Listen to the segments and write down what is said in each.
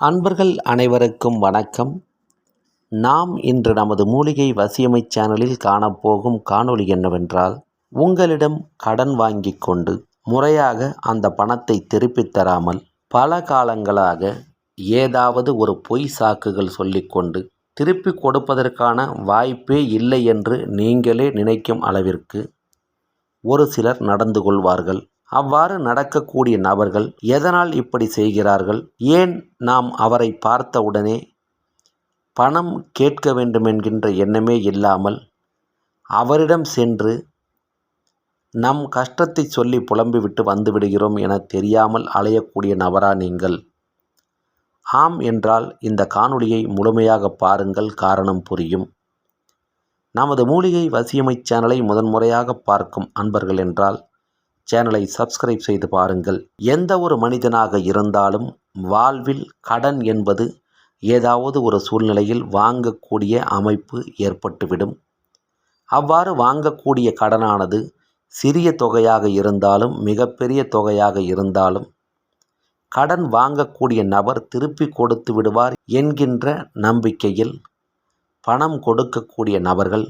அன்பர்கள் அனைவருக்கும் வணக்கம். நாம் இன்று நமது மூலிகை வசியமை சேனலில் காணப்போகும் காணொளி என்னவென்றால் உங்களிடம் கடன் வாங்கி கொண்டு முறையாக அந்த பணத்தை திருப்பித் தராமல் பல காலங்களாக ஏதாவது ஒரு பொய் சாக்குகள் சொல்லிக்கொண்டு திருப்பி கொடுப்பதற்கான வாய்ப்பே இல்லை என்று நீங்களே நினைக்கும் அளவிற்கு ஒரு சிலர் நடந்து கொள்வார்கள். அவ்வாறு நடக்கக்கூடிய நபர்கள் எதனால் இப்படி செய்கிறார்கள்? ஏன் நாம் அவரை பார்த்தவுடனே பணம் கேட்க வேண்டுமென்கின்ற எண்ணமே இல்லாமல் அவரிடம் சென்று நம் கஷ்டத்தை சொல்லி புலம்பிவிட்டு வந்துவிடுகிறோம் என தெரியாமல் அலையக்கூடிய நபரா நீங்கள்? ஆம் என்றால் இந்த காணொளியை முழுமையாக பாருங்கள் காரணம் புரியும். நமது மூலிகை வசியமை சேனலை முதன்முறையாக பார்க்கும் அன்பர்கள் என்றால் சேனலை சப்ஸ்கிரைப் செய்து பாருங்கள். எந்த ஒரு மனிதனாக இருந்தாலும் வாழ்வில் கடன் என்பது ஏதாவது ஒரு சூழ்நிலையில் வாங்கக்கூடிய அமைப்பு ஏற்பட்டுவிடும். அவ்வாறு வாங்கக்கூடிய கடனானது சிறிய தொகையாக இருந்தாலும் மிகப்பெரிய தொகையாக இருந்தாலும் கடன் வாங்கக்கூடிய நபர் திருப்பி கொடுத்து விடுவார் என்கின்ற நம்பிக்கையில் பணம் கொடுக்கக்கூடிய நபர்கள்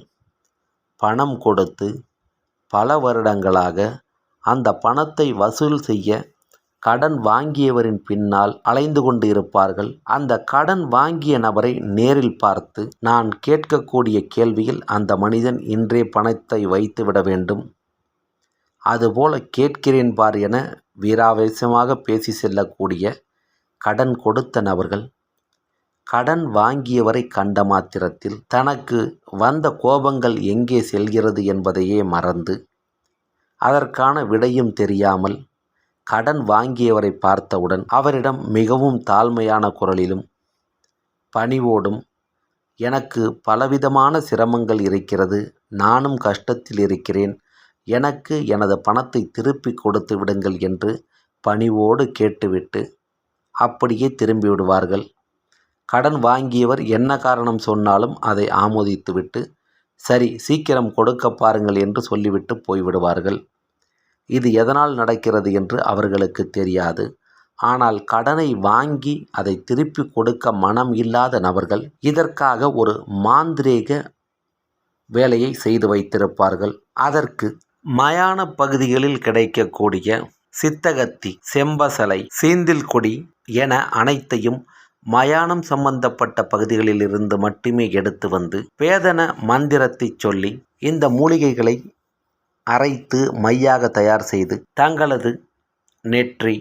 பணம் கொடுத்து பல வருடங்களாக அந்த பணத்தை வசூல் செய்ய கடன் வாங்கியவரின் பின்னால் அலைந்து கொண்டு இருப்பார்கள். அந்த கடன் வாங்கிய நபரை நேரில் பார்த்து நான் கேட்கக்கூடிய கேள்வியில் அந்த மனிதன் இன்றே பணத்தை வைத்து விட வேண்டும். அதுபோல கேட்கிறேன் பார் என வீராவேசமாக பேசி செல்லக்கூடிய கடன் கொடுத்த நபர்கள் கடன் வாங்கியவரை கண்ட மாத்திரத்தில் தனக்கு வந்த கோபங்கள் எங்கே செல்கிறது என்பதையே மறந்து அதற்கான விடையும் தெரியாமல் கடன் வாங்கியவரை பார்த்தவுடன் அவரிடம் மிகவும் தாழ்மையான குரலிலும் பணிவோடும் எனக்கு பலவிதமான சிரமங்கள் இருக்கிறது நானும் கஷ்டத்தில் இருக்கிறேன் எனக்கு எனது பணத்தை திருப்பி கொடுத்து விடுங்கள் என்று பணிவோடு கேட்டுவிட்டு அப்படியே திரும்பி விடுவார்கள் கடன் வாங்கியவர் என்ன காரணம் சொன்னாலும் அதை ஆமோதித்துவிட்டு சரி சீக்கிரம் கொடுக்க பாருங்கள் என்று சொல்லிவிட்டு போய்விடுவார்கள். இது எதனால் நடக்கிறது என்று அவர்களுக்கு தெரியாது. ஆனால் கடனை வாங்கி அதை திருப்பி கொடுக்க மனம் இல்லாத நபர்கள் இதற்காக ஒரு மாந்திரீக வேலையை செய்து வைத்திருப்பார்கள். அதற்கு மயான பகுதிகளில் கிடைக்கக்கூடிய சித்தகத்தி செம்பசலை சீந்தில் கொடி என அனைத்தையும் மயானம் சம்பந்தப்பட்ட பகுதிகளில் இருந்து மட்டுமே எடுத்து வந்து வேதன மந்திரத்தை சொல்லி இந்த மூலிகைகளை அரைத்து மையாக தயார் செய்து தங்களது நெற்றி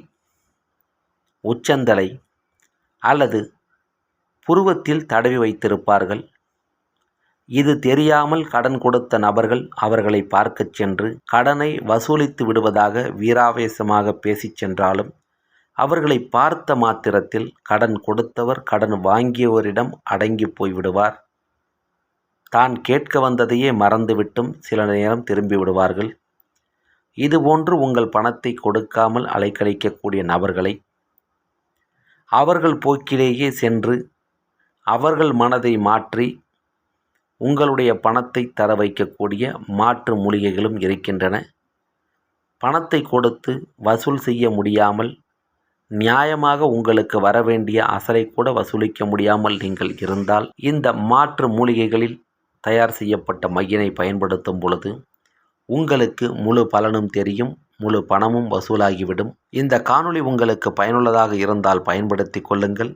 உச்சந்தலை அல்லது புருவத்தில் தடவி வைத்திருப்பார்கள். இது தெரியாமல் கடன் கொடுத்த நபர்கள் அவர்களை பார்க்கச் சென்று கடனை வசூலித்து விடுவதாக வீராவேசமாக பேசிச் சென்றாலும் அவர்களை பார்த்த மாத்திரத்தில் கடன் கொடுத்தவர் கடன் வாங்கியவரிடம் அடங்கி போய்விடுவார் தான் கேட்க வந்ததையே மறந்துவிட்டும் சில நேரம் திரும்பி விடுவார்கள். இதுபோன்று உங்கள் பணத்தை கொடுக்காமல் அலைக்கழிக்கக்கூடிய நபர்களை அவர்கள் போக்கிலேயே சென்று அவர்கள் மனதை மாற்றி உங்களுடைய பணத்தை தர வைக்கக்கூடிய மாற்று மூலிகைகளும் இருக்கின்றன. பணத்தை கொடுத்து வசூல் செய்ய முடியாமல் நியாயமாக உங்களுக்கு வர வேண்டிய அசலை கூட வசூலிக்க முடியாமல் நீங்கள் இருந்தால் இந்த மாற்று மூலிகைகளில் தயார் செய்யப்பட்ட மையினை பயன்படுத்தும் பொழுது உங்களுக்கு முழு பலனும் தெரியும் முழு பணமும் வசூலாகிவிடும். இந்த காணொளி உங்களுக்கு பயனுள்ளதாக இருந்தால் பயன்படுத்தி கொள்ளுங்கள்.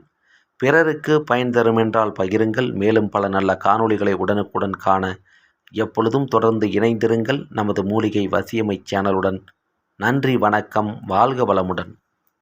பிறருக்கு பயன் தரும் என்றால் பகிருங்கள். மேலும் பல நல்ல காணொளிகளை உடனுக்குடன் காண எப்பொழுதும் தொடர்ந்து இணைந்திருங்கள். நமது மூலிகை வசியமை சேனலுடன் நன்றி வணக்கம் வாழ்க வளமுடன்.